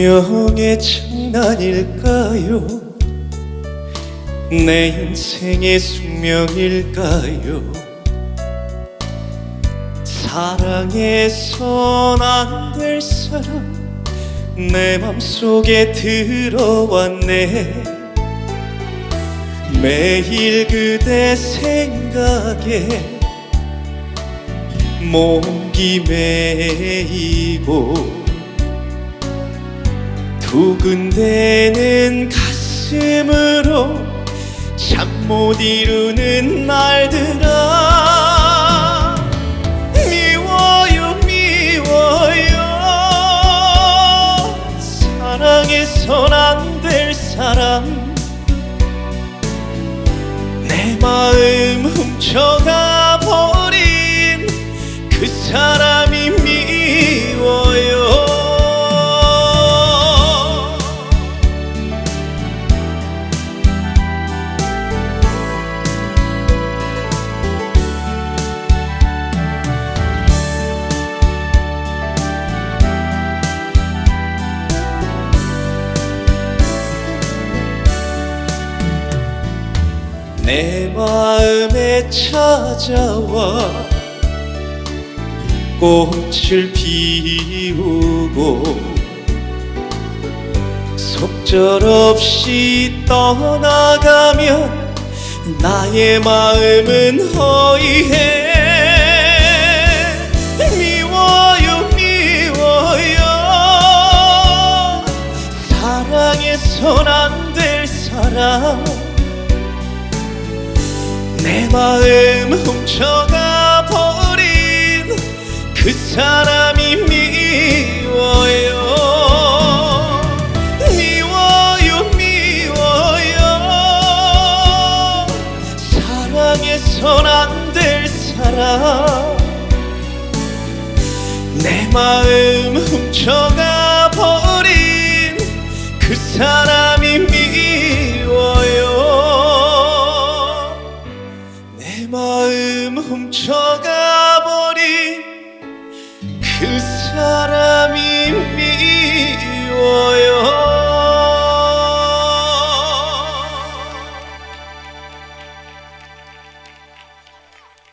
운명의 장난일까요? 내 인생의 숙명일까요? 사랑해선 안 될 사람 내 맘속에 들어왔네 매일 그대 생각에 목이 메이고 두근대는 가슴으로 잠 못 이루는 날들아. 미워요 미워요. 사랑해선 안 될 사람. 내 마음 훔쳐가 버린 그 사람 내 마음에 찾아와 꽃을 피우고 속절없이 떠나가면 나의 마음은 허이해. 미워요 미워요. 사랑해선 안 될 사람 내 마음 훔쳐가 버린 그 사람이 미워요. 미워요 미워요. 사랑해선 안 될 사람. 내 마음 훔쳐가 버린 그 사람 마음 훔쳐가 버린 그 사람